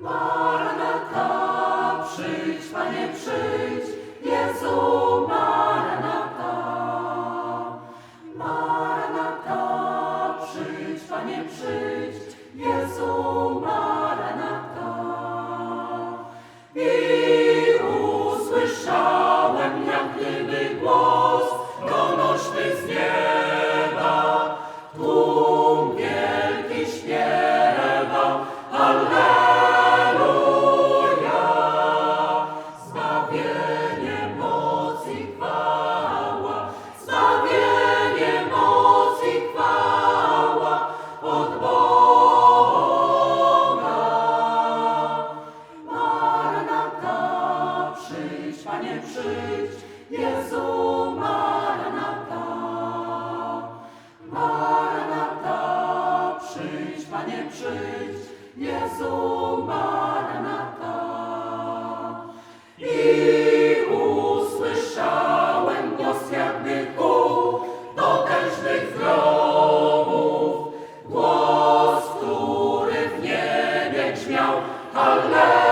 Maranata, przyjdź, Panie, przyjdź, Jezu, Maranata. Maranata, przyjdź, Panie, przyjdź, Jezu, Maranata. Jezu, Maranata. I usłyszałem głos jakby kół potężnych gromów, głos, który w niebie grzmiał, Alleluja!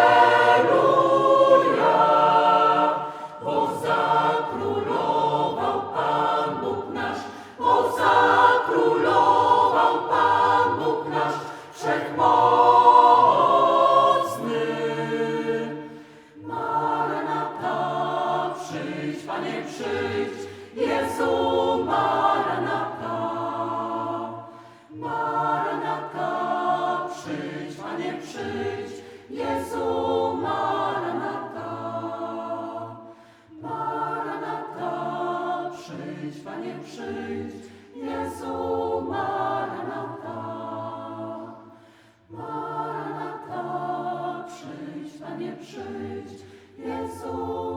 Bo zakrólował Pan Bóg nasz, bo zakrólował Pan Bóg nasz, wszechmocny. przyjdź, Jezu Maranata. Maranata, przyjdź, Panie, przyjdź, Jezu Maranata. Maranata, przyjdź, Panie, przyjdź, Jezu Maranata. Maranata, przyjdź, Panie, przyjdź, Jezu